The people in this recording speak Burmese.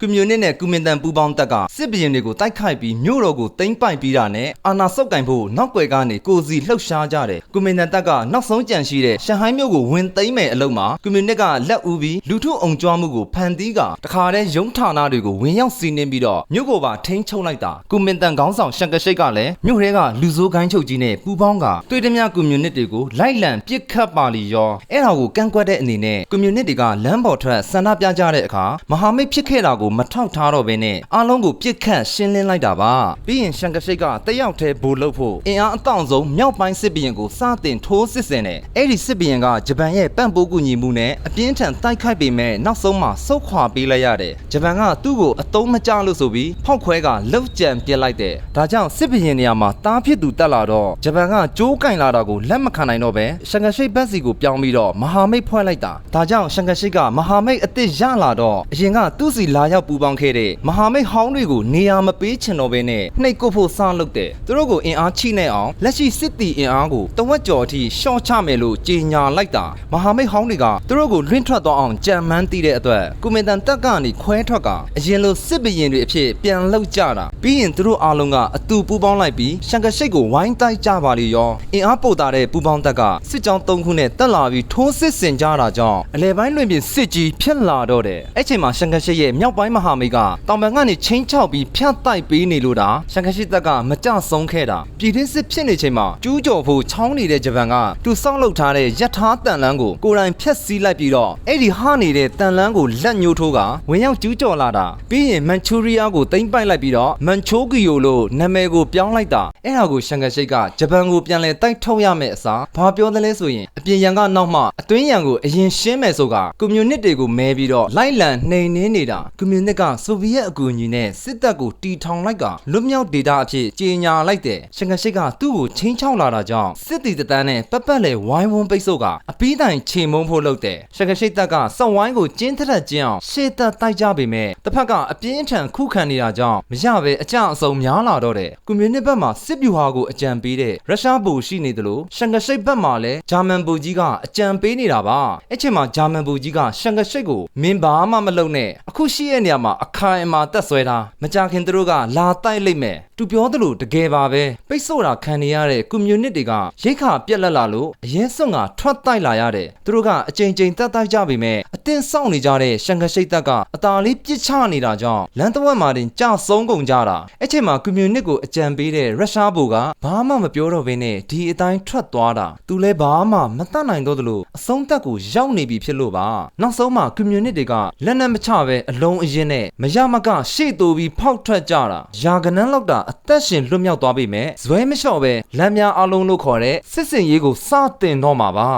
ကွန်မြူနစ်နဲ့ကွန်မင်တန်ပူးပေါင်းတပ်ကစစ်ဘရင်တွေကိုတိုက်ခိုက်ပြီးမြို့တော်ကိုသိမ်းပိုက်ပြီးတာနဲ့အာဏာဆုပ်ကင်ဖို့နောက်ွယ်ကနေကိုစီလှုပ်ရှားကြတယ်ကွန်မင်တန်တပ်ကနောက်ဆုံးကြံရှိတဲ့ရှန်ဟိုင်းမြို့ကိုဝင်သိမ်းမယ်အလို့မှာကွန်မြူနစ်ကလက်ဦးပြီးလူထုအုံကြွားမှုကိုဖန်တီးကတခါတည်းရုံးဌာနတွေကိုဝင်ရောက်စီးနင်းပြီးတော့မြို့ကိုပါထိန်းချုပ်လိုက်တာကွန်မင်တန်ခေါင်းဆောင်ရှန်ကရှိတ်ကလည်းမြို့ထဲကလူဆိုးကိုင်းချုပ်ကြီးနဲ့ပူးပေါင်းကတွေ့သည်များကွန်မြူနစ်တွေကိုလိုက်လံပစ်ခတ်ပါလီရောအဲ့ဒါကိုကန့်ကွက်တဲ့အနေနဲ့ကွန်မြူနစ်တွေကလမ်းပေါ်ထွက်ဆန္ဒပြကြတဲ့အခါမဟာမိတ်ဖြစ်ခဲ့တာကိုမထောက်ထားတော့ဘဲနဲ့အားလုံးကိုပြစ်ခတ်ရှင်းလင်းလိုက်တာပါပြီးရင်ရှန်ကရှိတ်ကတယောက်တည်းဘူလုပ်ဖို့အင်အားအတောင့်ဆုံးမြောက်ပိုင်းစစ်ဘီရင်ကိုစတင်ထိုးစစ်ဆင်တယ်အဲ့ဒီစစ်ဘီရင်ကဂျပန်ရဲ့ပံ့ပိုးကူညီမှုနဲ့အပြင်းထန်တိုက်ခိုက်ပေမဲ့နောက်ဆုံးမှာဆုတ်ခွာပေးလိုက်ရတယ်ဂျပန်ကသူ့ကိုအတုံးမကျလို့ဆိုပြီးဖောက်ခွဲကလှုပ်ကြံပြစ်လိုက်တယ်ဒါကြောင့်စစ်ဘီရင်နေရာမှာတားဖြစ်သူတက်လာတော့ဂျပန်ကကြိုးကင်လာတာကိုလက်မခံနိုင်တော့ပဲရှန်ကရှိတ်ဘက်စီကိုပြောင်းပြီးတော့မဟာမိတ်ဖွဲ့လိုက်တာဒါကြောင့်ရှန်ကရှိတ်ကမဟာမိတ်အစ်စ်ရလာတော့အရင်ကသူ့စီလာရောက်ပူပေါင်းခဲ့တဲ့မဟာမိတ်ဟောင်းတွေကိုနေရာမပေးချင်တော့ဘဲနဲ့နှိတ်ကုတ်ဖို့စလုပ်တယ်သူတို့ကိုအင်အားချိနေအောင်လက်ရှိစစ်တီအင်အားကိုတဝက်ကျော်အထိရှော့ချမယ်လို့ကြေညာလိုက်တာမဟာမိတ်ဟောင်းတွေကသူတို့ကိုလွင့်ထွက်သွားအောင်ကြံမှန်းတီးတဲ့အတွက်ကုမင်တန်တက်ကနေခွဲထွက်ကအရင်လိုစစ်ဘရင်တွေအဖြစ်ပြန်လောက်ကြတာပြီးရင်သူတို့အားလုံးကအတူပူပေါင်းလိုက်ပြီးရှန်ကရှိတ်ကိုဝိုင်းတိုက်ကြပါလေရောအင်အားပို့တာတဲ့ပူပေါင်းတက်ကစစ်ကြောင်း၃ခုနဲ့တက်လာပြီးထိုးစစ်ဆင်ကြတာကြောင့်အလဲပိုင်းလွင်ပြင်စစ်ကြီးဖြစ်လာတော့တယ်အဲ့ချိန်မှာရှန်ကရှိတ်ရဲ့မြောက်ပိုင်းမဟာမိတ်ကတောင်ပံကနေချင်းချောက်ပြီးဖြတ်တိုက်ပေးနေလို့တာရှန်ကရှိတ်တက်ကမကြဆုံးခဲ့တာပြည်တွင်းစစ်ဖြစ်နေချိန်မှာကျူးကျော်ဖို့ချောင်းနေတဲ့ဂျပန်ကသူစောင့်လုပ်ထားတဲ့ယထာတန်လန်းကိုကိုယ်တိုင်ဖျက်ဆီးလိုက်ပြီးတော့အဲ့ဒီဟာနေတဲ့တန်လန်းကိုလက်ညှိုးထိုးကဝင်ရောက်ကျူးကျော်လာတာပြီးရင်မန်ချူရီးယားကိုသိမ်းပိုက်လိုက်ပြီးတော့မန်ချိုကီယိုလို့နာမည်ကိုပြောင်းလိုက်တာအဲ့ဒါကိုရှန်ကရှိတ်ကဂျပန်ကိုပြန်လဲတိုက်ထုတ်ရမယ့်အစားဘာပြောသလဲဆိုရင်အပြင်ရန်ကနောက်မှအတွင်းရန်ကိုအရင်ရှင်းမယ်ဆိုကကွန်မြူနစ်တွေကိုမဲပြီးတော့လိုက်လံနှိမ်နင်းနေတာကွန်မြူနစ်ကဆိုဗီယက်အကူအညီနဲ့စစ်တပ်ကိုတီထောင်လိုက်ကလွတ်မြောက်ဒေတာအဖြစ်ကြေညာလိုက်တယ်ရှန်ကရှိတ်ကသူ့ကိုချင်းချောက်လာတာကြောင့်စစ်တီတတန်းနဲ့ပက်ပက်လေဝိုင်းဝန်းပိတ်ဆို့ကအပီးတိုင်ခြေမုံဖို့လုပ်တယ်ရှန်ကရှိတ်တပ်ကစောက်ဝိုင်းကိုကျင်းထက်ကျင်းအောင်ရှေ့တက်တိုက်ကြပေမဲ့တစ်ဖက်ကအပြင်းအထန်ခုခံနေတာကြောင့်မရပဲအကြအဆုံများလာတော့တယ်ကွန်မြူနစ်ဘက်မှာစစ်ဗျူဟာကိုအကြံပေးတဲ့ရုရှားဗိုလ်ရှိနေတယ်လို့ရှန်ကရှိတ်ဘက်မှာလည်းဂျာမန်ဗိုလ်ကြီးကအကြံပေးနေတာပါအဲ့ချိန်မှာဂျာမန်ဗိုလ်ကြီးကရှန်ကရှိတ်ကိုမင်းဘာမှမလုပ်နဲ့အခုရှိရဲ့နေရာမှာအခိုင်အမာတက်ဆွဲတာမကြခင်သူတို့ကလာတိုက်လိုက်မယ်သူပြောသလိုတကယ်ပါပဲပိတ်ဆို့တာခံနေရတဲ့ကွန်မြူနစ်တွေကရိတ်ခါပြက်လက်လာလို့အရင်စွန့်ကထွက်တိုက်လာရတယ်သူတို့ကအချိန်ချင်းတက်တိုက်ကြပေမဲ့အတင်းစောင့်နေကြတဲ့ရှန်ကရှိတ်တပ်ကအသာလေးပြစ်ချနေတာကြောင့်လမ်းတစ်ဝက်မှာတင်ကြဆုံးကုန်ကြတာအဲ့ချိန်မှာကွန်မြူနစ်ကိုအကြံပေးတဲ့ရုရှားဗိုလ်ကဘာမှမပြောတော့ဘဲနဲ့ဒီအတိုင်းထွက်သွားတာသူလည်းဘာမှမတတ်နိုင်တော့သလိုအဆုံးသက်ကိုရောက်နေပြီဖြစ်လို့ပါနောက်ဆုံးမှာကွန်မြူနစ်တွေကလက်နက်မချပဲအလုံးအရင်နဲ့မရမကရှေ့တိုးပြီးဖောက်ထွက်ကြတာယာကနန်းလောက်တာအသက်ရှင်လွတ်မြောက်သွားပြီမဲ့ဇွဲမလျှော့ပဲလမ်းများအလုံးလို့ခေါ်တဲ့စစ်စင်ရေးကိုစတင်တော့မှာပါ